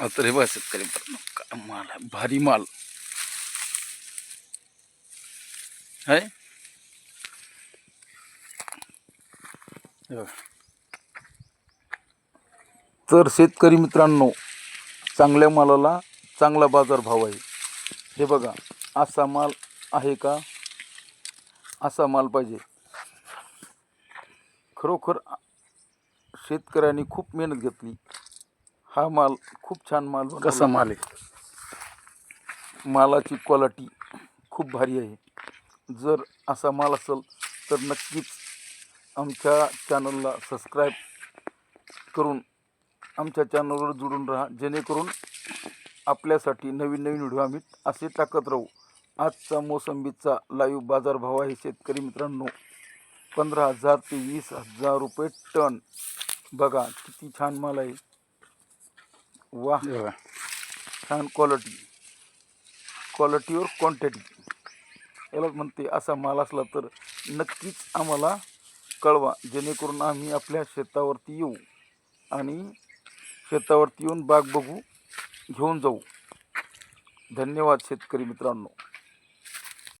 आता हे बघा शेतकरी मित्रांनो काय माल आहे? भारी माल. आहे तर शेतकरी मित्रांनो चांगल्या मालाला चांगला बाजार भाव आहे. हे बघा असा माल आहे का? असा माल पाहिजे. खरोखर शेतकऱ्यांनी खूप मेहनत घेतली. हा माल खूप छान माल बनवला. कसा माल आहे? मालाची क्वालिटी खूप भारी आहे. जर असा माल असेल तर नक्कीच आमच्या चॅनलला सबस्क्राईब करून आमच्या चॅनलवर जुळून राहा. जेणेकरून आपल्यासाठी नवीन नवीन व्हिडिओ आम्ही असे टाकत राहू. आजचा मोसंबीचा लाईव्ह बाजारभाव आहे शेतकरी मित्रांनो. पंधरा हजार ते वीस हजार रुपये टन. बघा किती छान माल आहे. वा छान क्वालिटी क्वालिटीवर क्वांटिटी यालाच म्हणते असा माल असला तर नक्कीच आम्हाला कळवा जेणेकरून आम्ही आपल्या शेतावरती येऊ आणि शेतावरती येऊन बाग बघू घेऊन जाऊ. धन्यवाद शेतकरी मित्रांनो.